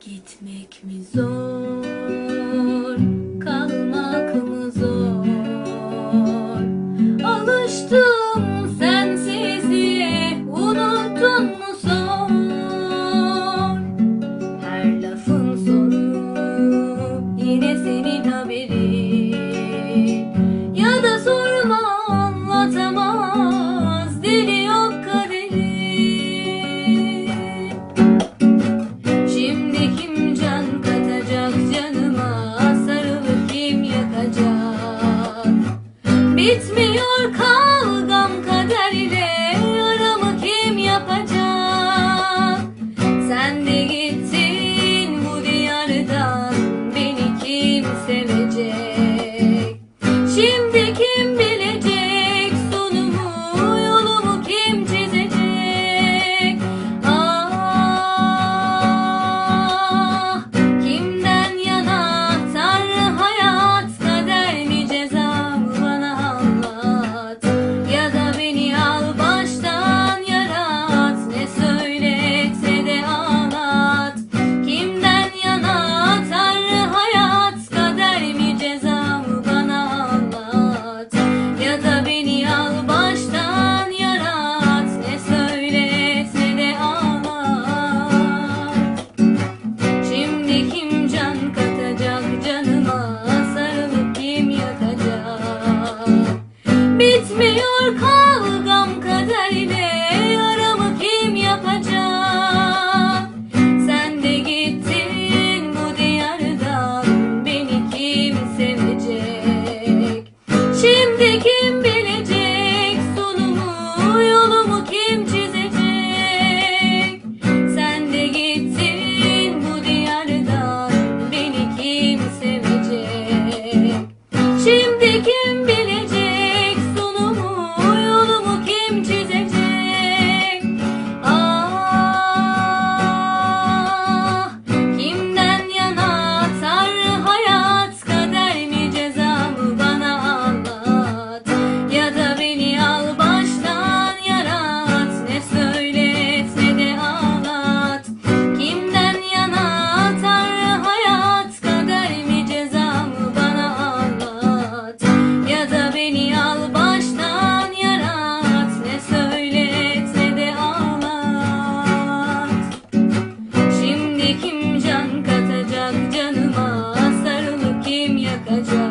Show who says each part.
Speaker 1: Gitmek mi zor, kalmak mı zor? Alıştım sensizliğe, unuttun mu zor? Her lafın sonu yine seni olur kavgam kaderle Aramı kim yapacak? Sen de gittin bu diyardan Beni kim sevecek? Şimdi you were calling. ah